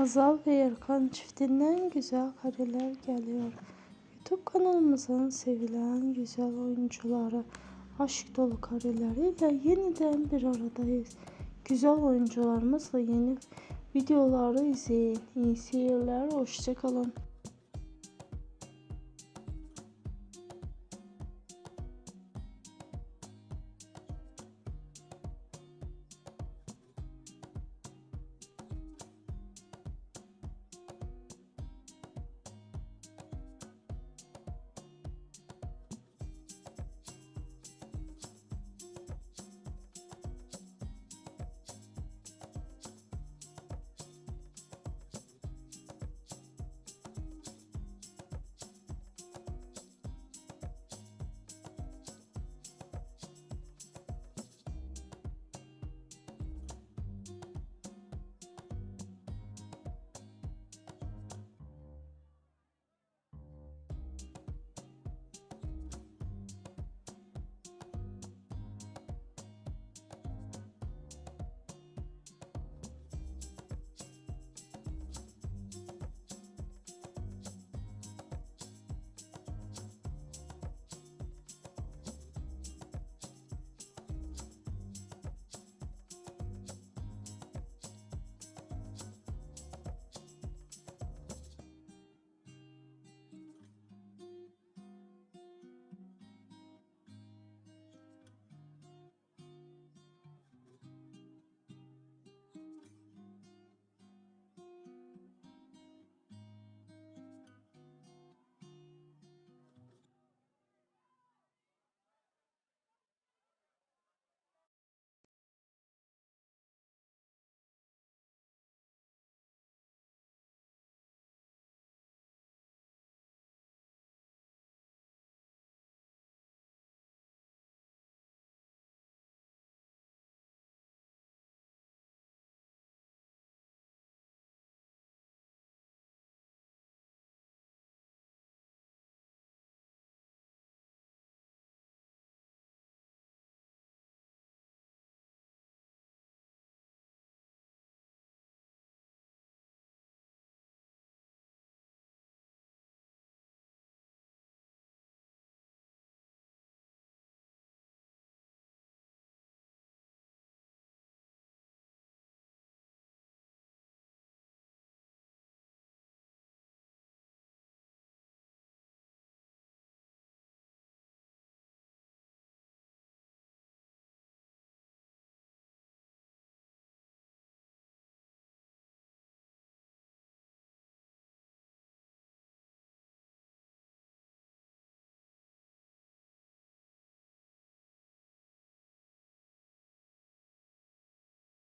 Hazal ve Erkan çiftinden güzel kareler geliyor. YouTube kanalımızın sevilen güzel oyuncuları aşk dolu kareleriyle yeniden bir aradayız. Güzel oyuncularımızla yeni videoları izleyin. İyi seyirler, hoşçakalın.